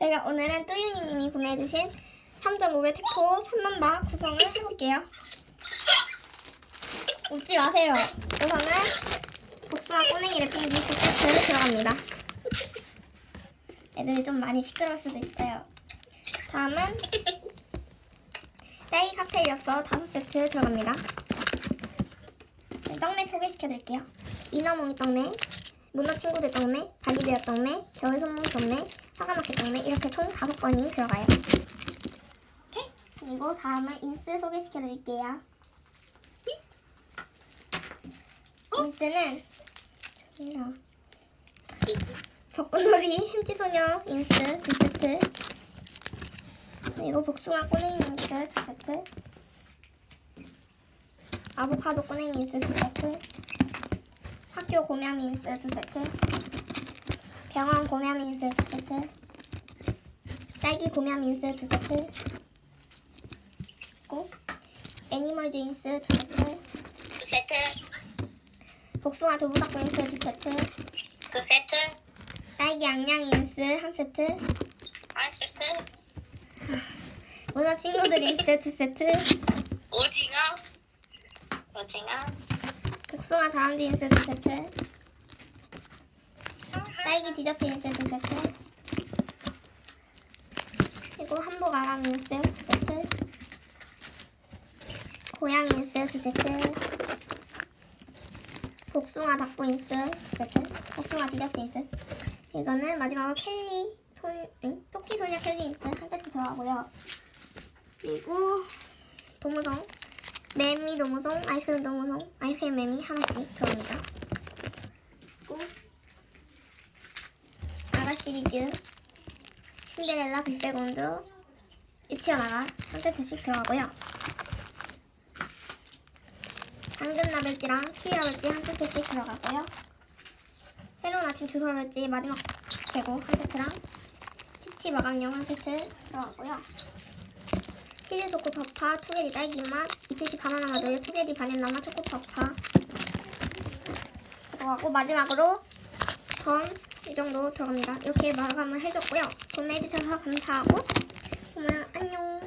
제가 오늘은 뚜유니님이 구매해주신 3.5배 태포 3만바 구성을 해볼게요. 웃지 마세요. 우선은 복숭아 꼬맹이 랩핑 비스 세트 들어갑니다. 애들이 좀 많이 시끄러울 수도 있어요. 다음은 딸기 칵테일 엽서 5세트 들어갑니다. 네, 떡메 소개시켜드릴게요. 이너몽이 떡메, 문어 친구들 떡메, 바니베어 떡메, 겨울 손목 떡메, 사과마켓 떡메 이렇게 총 5건이 들어가요. 그리고 다음은 인스 소개시켜드릴게요. 인스는 이런 벚꽃놀이 햄찌소녀 인스 두 세트. 그리고 복숭아 꼬맹이 인스 두 세트. 아보카도 꼬맹이 인스 두 세트 학교 고명 인스 두 세트. 병원 고명 인스 두 세트. 딸기 고명 인스 두 세트. 애니멀 주인스 두 세트. 두 세트, 복숭아 두부닭 인스 두 세트. 두 세트, 딸기 양양 인스 한 세트. 한 세트, 문어 친구들 인스 두 세트. 오징어, 오징어, 복숭아 다람쥐 두 세트 딸기 디저트 두 세트 그리고 한복 아람 인스 두 세트 고양이 인스 두 세트 복숭아 닭부 인스 두 세트 복숭아 디저트 인스 이거는 마지막으로 켈리 손, 응? 토끼 소녀 켈리 인스 한 세트 들어가고요. 그리고 도무송 매미 도무송 아이스크림 도무송 아이스크림 매미 하나씩 들어옵니다. 그리고 아가 시리즈 신데렐라 백설공주 유치원 아가 한 세트씩 들어가고요. 당근 라벨지랑 키위 라벨지 한 세트씩 들어가고요. 새로운 아침 주소 라벨지 마지막 재고 한 세트랑 치치 마감용 한 세트 들어가고요 치즈 초코 파파, 투게리 딸기 맛, 이치시 바나나 마들, 투게리 바닐라 맛, 초코 파파 들어가고 마지막으로 전 이 정도 들어갑니다. 이렇게 마감을 해줬고요. 구매해주셔서 감사하고 그러면 안녕.